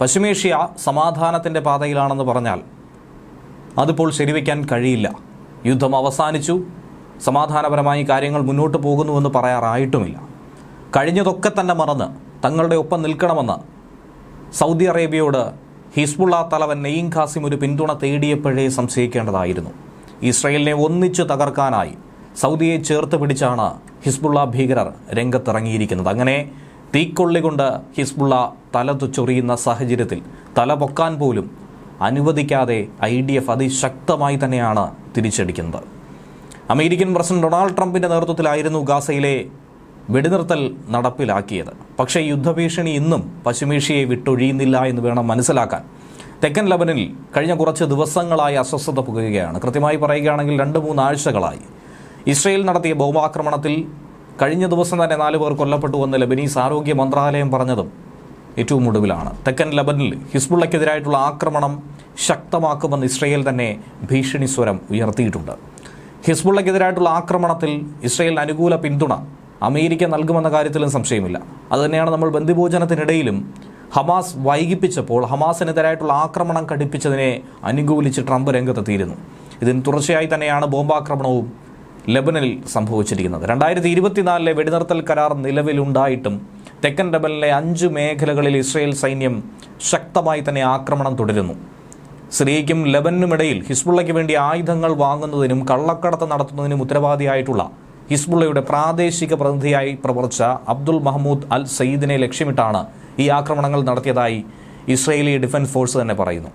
പശ്ചിമേഷ്യ സമാധാനത്തിന്റെ പാതയിലാണെന്ന് പറഞ്ഞാൽ അതിപ്പോൾ ശരിവയ്ക്കാൻ കഴിയില്ല. യുദ്ധം അവസാനിച്ചു. സമാധാനപരമായി കാര്യങ്ങൾ മുന്നോട്ട് പോകുന്നുവെന്ന് പറയാറായിട്ടുമില്ല. കഴിഞ്ഞതൊക്കെ തന്നെ മറന്ന് തങ്ങളുടെ ഒപ്പം നിൽക്കണമെന്ന് സൗദി അറേബ്യയോട് ഹിസ്ബുള്ള തലവൻ നെയ്യം ഖാസിം ഒരു പിന്തുണ തേടിയപ്പോഴേ സംശയിക്കേണ്ടതായിരുന്നു. ഇസ്രയേലിനെ ഒന്നിച്ചു തകർക്കാനായി സൗദിയെ ചേർത്ത് പിടിച്ചാണ് ഹിസ്ബുള്ള ഭീകരർ രംഗത്തിറങ്ങിയിരിക്കുന്നത്. അങ്ങനെ തീക്കൊള്ളി കൊണ്ട് ഹിസ്ബുള്ള തല ചൊറിയുന്ന സാഹചര്യത്തിൽ തല പൊക്കാൻ പോലും അനുവദിക്കാതെ ഐ ഡി എഫ് അതിശക്തമായി തന്നെയാണ് തിരിച്ചടിക്കുന്നത്. അമേരിക്കൻ പ്രസിഡന്റ് ഡൊണാൾഡ് ട്രംപിന്റെ നേതൃത്വത്തിലായിരുന്നു ഗാസയിലെ വെടിനിർത്തൽ നടപ്പിലാക്കിയത്. പക്ഷേ യുദ്ധഭീഷണി ഇന്നും പശ്ചിമേഷ്യയെ വിട്ടൊഴിയുന്നില്ല എന്ന് വേണം മനസ്സിലാക്കാൻ. തെക്കൻ ലബനിൽ കഴിഞ്ഞ കുറച്ച് ദിവസങ്ങളായി അസ്വസ്ഥത പുകയുകയാണ്. കൃത്യമായി പറയുകയാണെങ്കിൽ രണ്ട് മൂന്നാഴ്ചകളായി ഇസ്രയേൽ നടത്തിയ ബോംബാക്രമണത്തിൽ കഴിഞ്ഞ ദിവസം തന്നെ നാല് പേർ കൊല്ലപ്പെട്ടുവെന്ന് ലബനീസ് ആരോഗ്യ മന്ത്രാലയം പറഞ്ഞതും ഏറ്റവും ഒടുവിലാണ്. തെക്കൻ ലബനിൽ ഹിസ്ബുള്ളയ്ക്കെതിരായിട്ടുള്ള ആക്രമണം ശക്തമാക്കുമെന്ന് ഇസ്രയേൽ തന്നെ ഭീഷണി സ്വരം ഉയർത്തിയിട്ടുണ്ട്. ഹിസ്ബുള്ളയ്ക്കെതിരായിട്ടുള്ള ആക്രമണത്തിൽ ഇസ്രയേലിന് അനുകൂല പിന്തുണ അമേരിക്ക നൽകുമെന്ന കാര്യത്തിലും സംശയമില്ല. അതുതന്നെയാണ് നമ്മൾ ബന്ദിഭോജനത്തിനിടയിലും ഹമാസ് വൈകിപ്പിച്ചപ്പോൾ ഹമാസിനെതിരായിട്ടുള്ള ആക്രമണം കടുപ്പിച്ചതിനെ അനുകൂലിച്ച് ട്രംപ് രംഗത്തെത്തിയിരുന്നു. ഇതിന് തുടർച്ചയായി തന്നെയാണ് ബോംബാക്രമണവും ലെബനനിൽ സംഭവിച്ചിരിക്കുന്നത്. രണ്ടായിരത്തി ഇരുപത്തിനാലിലെ വെടിനിർത്തൽ കരാർ നിലവിലുണ്ടായിട്ടും തെക്കൻ ലെബനിലെ അഞ്ച് മേഖലകളിൽ ഇസ്രയേൽ സൈന്യം ശക്തമായി തന്നെ ആക്രമണം തുടരുന്നു. സിറിയയ്ക്കും ലബനുമിടയിൽ ഹിസ്ബുള്ളയ്ക്ക് വേണ്ടി ആയുധങ്ങൾ വാങ്ങുന്നതിനും കള്ളക്കടത്ത് നടത്തുന്നതിനും ഉത്തരവാദിയായിട്ടുള്ള ഹിസ്ബുള്ളയുടെ പ്രാദേശിക പ്രതിനിധിയായി പ്രവർത്തിച്ച അബ്ദുൾ മഹമ്മൂദ് അൽ സയ്യിദിനെ ലക്ഷ്യമിട്ടാണ് ഈ ആക്രമണങ്ങൾ നടത്തിയതായി ഇസ്രയേലി ഡിഫൻസ് ഫോഴ്സ് തന്നെ പറയുന്നു.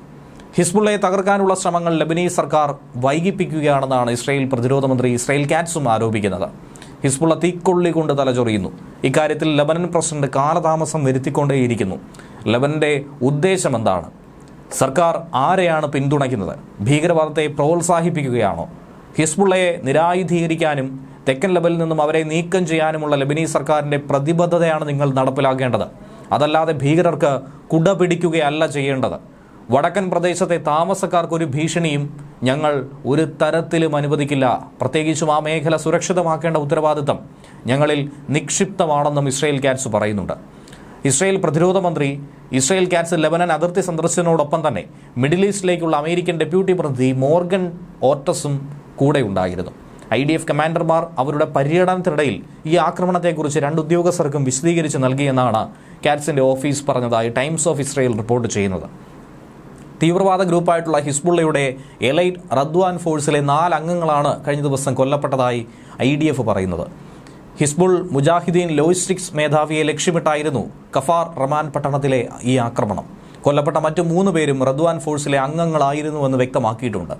ഹിസ്ബുള്ളയെ തകർക്കാനുള്ള ശ്രമങ്ങൾ ലബനീസ് സർക്കാർ വൈകിപ്പിക്കുകയാണെന്നാണ് ഇസ്രായേൽ പ്രതിരോധ മന്ത്രി ഇസ്രായേൽ കാറ്റ്സും ആരോപിക്കുന്നത്. ഹിസ്ബുള്ള തീക്കൊള്ളി കൊണ്ട് തലചൊറിയുന്നു. ഇക്കാര്യത്തിൽ ലബനൻ പ്രസിഡന്റ് കാലതാമസം വരുത്തിക്കൊണ്ടേയിരിക്കുന്നു. ലബനന്റെ ഉദ്ദേശം എന്താണ്? സർക്കാർ ആരെയാണ് പിന്തുണയ്ക്കുന്നത്? ഭീകരവാദത്തെ പ്രോത്സാഹിപ്പിക്കുകയാണോ? ഹിസ്ബുള്ളയെ നിരായുധീകരിക്കാനും തെക്കൻ ലെവലിൽ നിന്നും അവരെ നീക്കം ചെയ്യാനുമുള്ള ലബനീസ് സർക്കാരിന്റെ പ്രതിബദ്ധതയാണ് നിങ്ങൾ നടപ്പിലാക്കേണ്ടത്. അതല്ലാതെ ഭീകരർക്ക് കുട പിടിക്കുകയല്ല ചെയ്യേണ്ടത്. വടക്കൻ പ്രദേശത്തെ താമസക്കാർക്കൊരു ഭീഷണിയും ഞങ്ങൾ ഒരു തരത്തിലും അനുവദിക്കില്ല. പ്രത്യേകിച്ചും ആ മേഖല സുരക്ഷിതമാക്കേണ്ട ഉത്തരവാദിത്തം ഞങ്ങളിൽ നിക്ഷിപ്തമാണെന്നും ഇസ്രയേൽ കാറ്റ്സ് പറയുന്നുണ്ട്. ഇസ്രയേൽ പ്രതിരോധ മന്ത്രി ഇസ്രയേൽ കാറ്റ്സ് ലെബനൻ അതിർത്തി സന്ദർശനത്തോടൊപ്പം തന്നെ മിഡിൽ ഈസ്റ്റിലേക്കുള്ള അമേരിക്കൻ ഡെപ്യൂട്ടി പ്രതിനിധി മോർഗൻ ഓർട്ടസും കൂടെ ഉണ്ടായിരുന്നു. ഐ ഡി എഫ് കമാൻഡർമാർ അവരുടെ പര്യടനത്തിനിടയിൽ ഈ ആക്രമണത്തെക്കുറിച്ച് രണ്ട് ഉദ്യോഗസ്ഥർക്കും വിശദീകരിച്ച് നൽകിയെന്നാണ് കാറ്റ്സിന്റെ ഓഫീസ് പറഞ്ഞതായി ടൈംസ് ഓഫ് ഇസ്രയേൽ റിപ്പോർട്ട് ചെയ്യുന്നത്. തീവ്രവാദ ഗ്രൂപ്പായിട്ടുള്ള ഹിസ്ബുള്ളയുടെ എലൈറ്റ് റദ്വാൻ ഫോഴ്സിലെ നാല് അംഗങ്ങളാണ് കഴിഞ്ഞ ദിവസം കൊല്ലപ്പെട്ടതായി ഐ ഡി എഫ് പറയുന്നത്. ഹിസ്ബുൾ മുജാഹിദീൻ ലോജിസ്റ്റിക്സ് മേധാവിയെ ലക്ഷ്യമിട്ടായിരുന്നു കഫാർ റമാൻ പട്ടണത്തിലെ ഈ ആക്രമണം. കൊല്ലപ്പെട്ട മറ്റു മൂന്ന് പേരും റദ്വാൻ ഫോഴ്സിലെ അംഗങ്ങളായിരുന്നുവെന്ന് വ്യക്തമാക്കിയിട്ടുണ്ട്.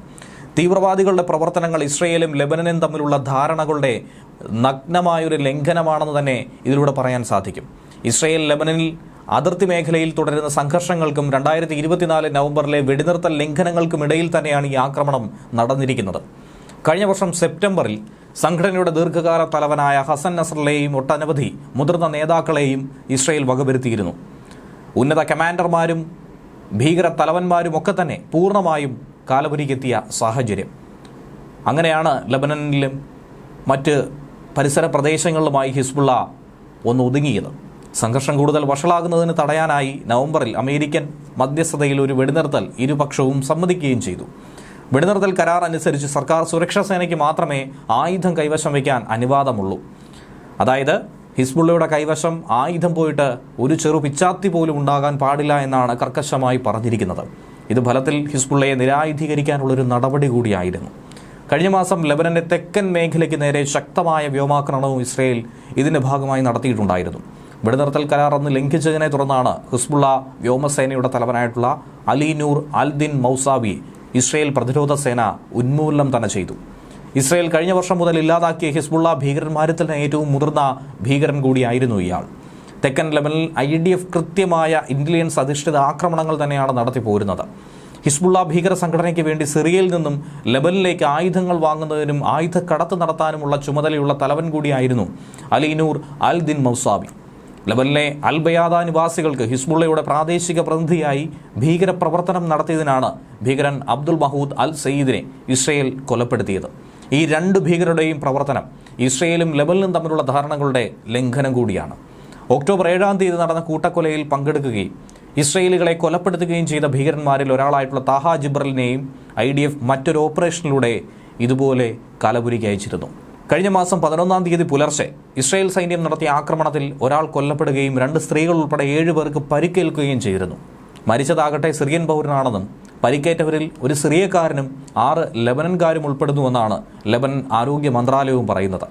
തീവ്രവാദികളുടെ പ്രവർത്തനങ്ങൾ ഇസ്രയേലും ലെബനനും തമ്മിലുള്ള ധാരണകളുടെ നഗ്നമായൊരു ലംഘനമാണെന്ന് തന്നെ ഇതിലൂടെ പറയാൻ സാധിക്കും. ഇസ്രയേൽ ലെബനനിൽ അതിർത്തി മേഖലയിൽ തുടരുന്ന സംഘർഷങ്ങൾക്കും രണ്ടായിരത്തി ഇരുപത്തിനാല് നവംബറിലെ വെടിനിർത്തൽ ലംഘനങ്ങൾക്കും ഇടയിൽ തന്നെയാണ് ഈ ആക്രമണം നടന്നിരിക്കുന്നത്. കഴിഞ്ഞ വർഷം സെപ്റ്റംബറിൽ സംഘടനയുടെ ദീർഘകാല തലവനായ ഹസൻ നസറിലെയും ഒട്ടനവധി മുതിർന്ന നേതാക്കളെയും ഇസ്രയേൽ വകവരുത്തിയിരുന്നു. ഉന്നത കമാൻഡർമാരും ഭീകര തലവന്മാരും ഒക്കെ തന്നെ പൂർണമായും കാലപുരിക്കെത്തിയ സാഹചര്യം. അങ്ങനെയാണ് ലബനനിലും മറ്റ് പരിസര പ്രദേശങ്ങളിലുമായി ഹിസ്ബുള്ള ഒന്ന് ഒതുങ്ങിയത്. സംഘർഷം കൂടുതൽ വഷളാകുന്നതിന് തടയാനായി നവംബറിൽ അമേരിക്കൻ മധ്യസ്ഥതയിൽ ഒരു വെടിനിർത്തൽ ഇരുപക്ഷവും സമ്മതിക്കുകയും ചെയ്തു. വെടിനിർത്തൽ കരാർ അനുസരിച്ച് സർക്കാർ സുരക്ഷാ സേനയ്ക്ക് മാത്രമേ ആയുധം കൈവശം വയ്ക്കാൻ അനുവാദമുള്ളൂ. അതായത് ഹിസ്ബുള്ളയുടെ കൈവശം ആയുധം പോയിട്ട് ഒരു ചെറു പിച്ചാത്തി പോലും ഉണ്ടാകാൻ പാടില്ല എന്നാണ് കർക്കശമായി പറഞ്ഞിരിക്കുന്നത്. ഇത് ഫലത്തിൽ ഹിസ്ബുള്ളയെ നിരായുധീകരിക്കാനുള്ളൊരു നടപടി കൂടിയായിരുന്നു. കഴിഞ്ഞ മാസം ലബനന്റെ തെക്കൻ മേഖലയ്ക്ക് നേരെ ശക്തമായ വ്യോമാക്രമണവും ഇസ്രയേൽ ഇതിന്റെ ഭാഗമായി നടത്തിയിട്ടുണ്ടായിരുന്നു. വെടിനിർത്തൽ കരാർ അന്ന് ലംഘിച്ചതിനെ തുടർന്നാണ് ഹിസ്ബുള്ള വ്യോമസേനയുടെ തലവനായിട്ടുള്ള Ali Nur Aldin Mousavi Israel പ്രതിരോധ സേന ഉന്മൂലനം തന്നെ ചെയ്തു. ഇസ്രയേൽ കഴിഞ്ഞ വർഷം മുതൽ ഇല്ലാതാക്കിയ ഹിസ്ബുള്ള ഭീകരന്മാരിൽ തന്നെ ഏറ്റവും മുതിർന്ന ഭീകരൻ കൂടിയായിരുന്നു ഇയാൾ. തെക്കൻ ലെവലിൽ ഐ ഡി എഫ് കൃത്യമായ ഇന്റലിജൻസ് അധിഷ്ഠിത ആക്രമണങ്ങൾ തന്നെയാണ് നടത്തിപ്പോരുന്നത് ഹിസ്ബുള്ള ഭീകര സംഘടനയ്ക്ക് വേണ്ടി സിറിയയിൽ നിന്നും ലെബനിലേക്ക് ആയുധങ്ങൾ വാങ്ങുന്നതിനും ആയുധ കടത്ത് നടത്താനുമുള്ള ചുമതലയുള്ള തലവൻ കൂടിയായിരുന്നു അലീനൂർ അൽ ദിൻ മൗസാബി ലബനിലെ അൽബയാദ നിവാസികൾക്ക് ഹിസ്ബുള്ളയുടെ പ്രാദേശിക പ്രതിനിധിയായി ഭീകരപ്രവർത്തനം നടത്തിയതിനാണ് ഭീകരൻ അബ്ദുൽ മഹൂദ് അൽ സയ്യിദിനെ ഇസ്രയേൽ കൊലപ്പെടുത്തിയത്. ഈ രണ്ട് ഭീകരരുടെയും പ്രവർത്തനം ഇസ്രയേലും ലബനിലും തമ്മിലുള്ള ധാരണകളുടെ ലംഘനം കൂടിയാണ്. ഒക്ടോബർ ഏഴാം തീയതി നടന്ന കൂട്ടക്കൊലയിൽ പങ്കെടുക്കുകയും ഇസ്രയേലുകളെ കൊലപ്പെടുത്തുകയും ചെയ്ത ഭീകരന്മാരിൽ ഒരാളായിട്ടുള്ള താഹ ജിബ്രലിനെയും ഐ ഡി എഫ് മറ്റൊരു ഓപ്പറേഷനിലൂടെ ഇതുപോലെ കലപുരിക്ക് അയച്ചിരുന്നു കഴിഞ്ഞ മാസം പതിനൊന്നാം തീയതി പുലർച്ചെ ഇസ്രായേൽ സൈന്യം നടത്തിയ ആക്രമണത്തിൽ ഒരാൾ കൊല്ലപ്പെടുകയും രണ്ട് സ്ത്രീകൾ ഉൾപ്പെടെ ഏഴ് പേർക്ക് പരിക്കേൽക്കുകയും ചെയ്തിരുന്നു. മരിച്ചതാകട്ടെ സിറിയൻ പൗരനാണെന്നും പരിക്കേറ്റവരിൽ ഒരു സിറിയക്കാരനും ആറ് ലബനൻകാരും ഉൾപ്പെടുന്നുവെന്നാണ് ലബൻ ആരോഗ്യ മന്ത്രാലയവും പറയുന്നത്.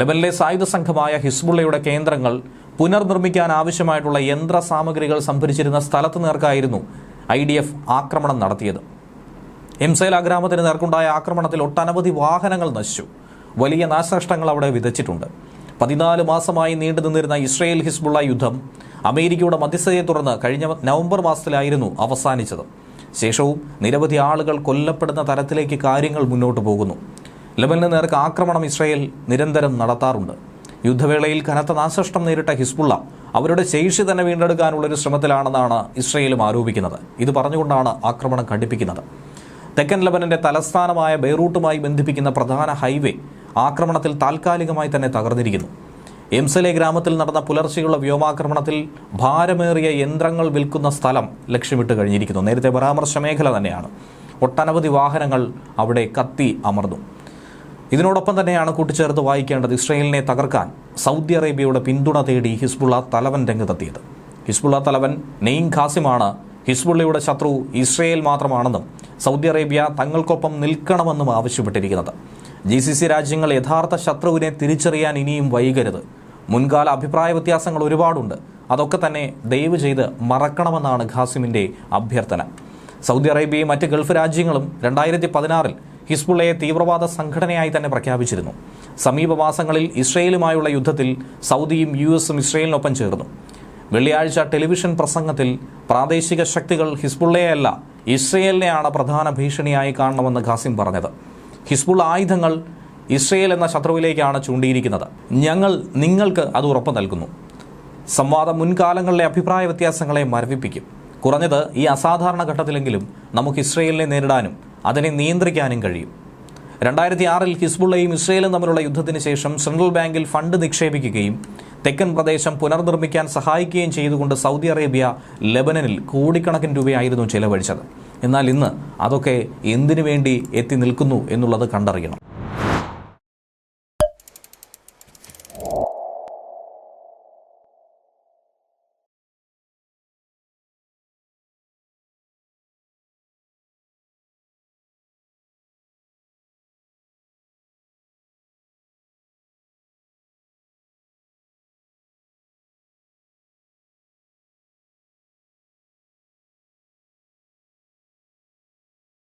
ലബനിലെ സായുധ സംഘമായ ഹിസ്ബുള്ളയുടെ കേന്ദ്രങ്ങൾ പുനർനിർമ്മിക്കാൻ ആവശ്യമായിട്ടുള്ള യന്ത്ര സാമഗ്രികൾ സംഭരിച്ചിരുന്ന സ്ഥലത്ത് നേർക്കായിരുന്നു ഐ ഡി എഫ് ആക്രമണം നടത്തിയത്. എംസേല ഗ്രാമത്തിന് നേർക്കുണ്ടായ ആക്രമണത്തിൽ ഒട്ടനവധി വാഹനങ്ങൾ നശിച്ചു. വലിയ നാശനഷ്ടങ്ങൾ അവിടെ വിതച്ചിട്ടുണ്ട്. പതിനാല് മാസമായി നീണ്ടു നിന്നിരുന്ന ഇസ്രയേൽ ഹിസ്ബുള്ള യുദ്ധം അമേരിക്കയുടെ മധ്യസ്ഥതയെ തുടർന്ന് കഴിഞ്ഞ നവംബർ മാസത്തിലായിരുന്നു അവസാനിച്ചത്. ശേഷവും നിരവധി ആളുകൾ കൊല്ലപ്പെടുന്ന തരത്തിലേക്ക് കാര്യങ്ങൾ മുന്നോട്ട് പോകുന്നു. ലബനന് നേർക്ക് ആക്രമണം ഇസ്രയേൽ നിരന്തരം നടത്താറുണ്ട്. യുദ്ധവേളയിൽ കനത്ത നാശനഷ്ടം നേരിട്ട ഹിസ്ബുള്ള അവരുടെ ശേഷി തന്നെ വീണ്ടെടുക്കാനുള്ള ഒരു ശ്രമത്തിലാണെന്നാണ് ഇസ്രയേലും ആരോപിക്കുന്നത്. ഇത് പറഞ്ഞുകൊണ്ടാണ് ആക്രമണം ഘടിപ്പിക്കുന്നത്. തെക്കൻ ലബനന്റെ തലസ്ഥാനമായ ബെയ്റൂട്ടുമായി ബന്ധിപ്പിക്കുന്ന പ്രധാന ഹൈവേ ആക്രമണത്തിൽ താൽക്കാലികമായി തന്നെ തകർന്നിരിക്കുന്നു. എംസലെ ഗ്രാമത്തിൽ നടന്ന പുലർച്ചെയുള്ള വ്യോമാക്രമണത്തിൽ ഭാരമേറിയ യന്ത്രങ്ങൾ വിൽക്കുന്ന സ്ഥലം ലക്ഷ്യമിട്ട് കഴിഞ്ഞിരിക്കുന്നു. നേരത്തെ പരാമർശ മേഖല തന്നെയാണ്. ഒട്ടനവധി വാഹനങ്ങൾ അവിടെ കത്തി അമർന്നു. ഇതിനോടൊപ്പം തന്നെയാണ് കൂട്ടിച്ചേർത്ത് വായിക്കേണ്ടത് ഇസ്രയേലിനെ തകർക്കാൻ സൗദി അറേബ്യയുടെ പിന്തുണ തേടി ഹിസ്ബുള്ള തലവൻ രംഗത്തെത്തിയത്. ഹിസ്ബുള്ള തലവൻ നെയ്ൻ ഖാസിമാണ് ഹിസ്ബുള്ളയുടെ ശത്രു ഇസ്രയേൽ മാത്രമാണെന്നും സൗദി അറേബ്യ തങ്ങൾക്കൊപ്പം നിൽക്കണമെന്നും ആവശ്യപ്പെട്ടിരിക്കുന്നത്. ജി സി സി രാജ്യങ്ങൾ യഥാർത്ഥ ശത്രുവിനെ തിരിച്ചറിയാൻ ഇനിയും വൈകരുത്. മുൻകാല അഭിപ്രായ വ്യത്യാസങ്ങൾ ഒരുപാടുണ്ട്. അതൊക്കെ തന്നെ ദയവ് ചെയ്ത് മറക്കണമെന്നാണ് ഖാസിമിന്റെ അഭ്യർത്ഥന. സൗദി അറേബ്യയും മറ്റ് ഗൾഫ് രാജ്യങ്ങളും രണ്ടായിരത്തി പതിനാറിൽ ഹിസ്ബുള്ളയെ തീവ്രവാദ സംഘടനയായി തന്നെ പ്രഖ്യാപിച്ചിരുന്നു. സമീപമാസങ്ങളിൽ ഇസ്രയേലുമായുള്ള യുദ്ധത്തിൽ സൗദിയും യു എസും ഇസ്രയേലിനൊപ്പം ചേർന്നു. വെള്ളിയാഴ്ച ടെലിവിഷൻ പ്രസംഗത്തിൽ പ്രാദേശിക ശക്തികൾ ഹിസ്ബുള്ളയെയല്ല ഇസ്രയേലിനെയാണ് പ്രധാന ഭീഷണിയായി കാണണമെന്ന് ഖാസിം പറഞ്ഞത്. ഹിസ്ബുള്ള ആയുധങ്ങൾ ഇസ്രയേൽ എന്ന ശത്രുവിലേക്കാണ് ചൂണ്ടിയിരിക്കുന്നത്. ഞങ്ങൾ നിങ്ങൾക്ക് അത് ഉറപ്പ് നൽകുന്നു. സംവാദം മുൻകാലങ്ങളിലെ അഭിപ്രായ വ്യത്യാസങ്ങളെ മരവിപ്പിക്കും. കുറഞ്ഞത് ഈ അസാധാരണ ഘട്ടത്തിലെങ്കിലും നമുക്ക് ഇസ്രയേലിനെ നേരിടാനും അതിനെ നിയന്ത്രിക്കാനും കഴിയും. രണ്ടായിരത്തി ആറിൽ ഹിസ്ബുള്ളയും ഇസ്രയേലും തമ്മിലുള്ള യുദ്ധത്തിന് ശേഷം സെൻട്രൽ ബാങ്കിൽ ഫണ്ട് നിക്ഷേപിക്കുകയും തെക്കൻ പ്രദേശം പുനർനിർമ്മിക്കാൻ സഹായിക്കുകയും ചെയ്തുകൊണ്ട് സൗദി അറേബ്യ ലെബനനിൽ കോടിക്കണക്കിന് രൂപയായിരുന്നു ചെലവഴിച്ചത്. എന്നാൽ ഇന്ന് അതൊക്കെ എന്തിനു വേണ്ടി എത്തി നിൽക്കുന്നു എന്നുള്ളത് കണ്ടറിയണം.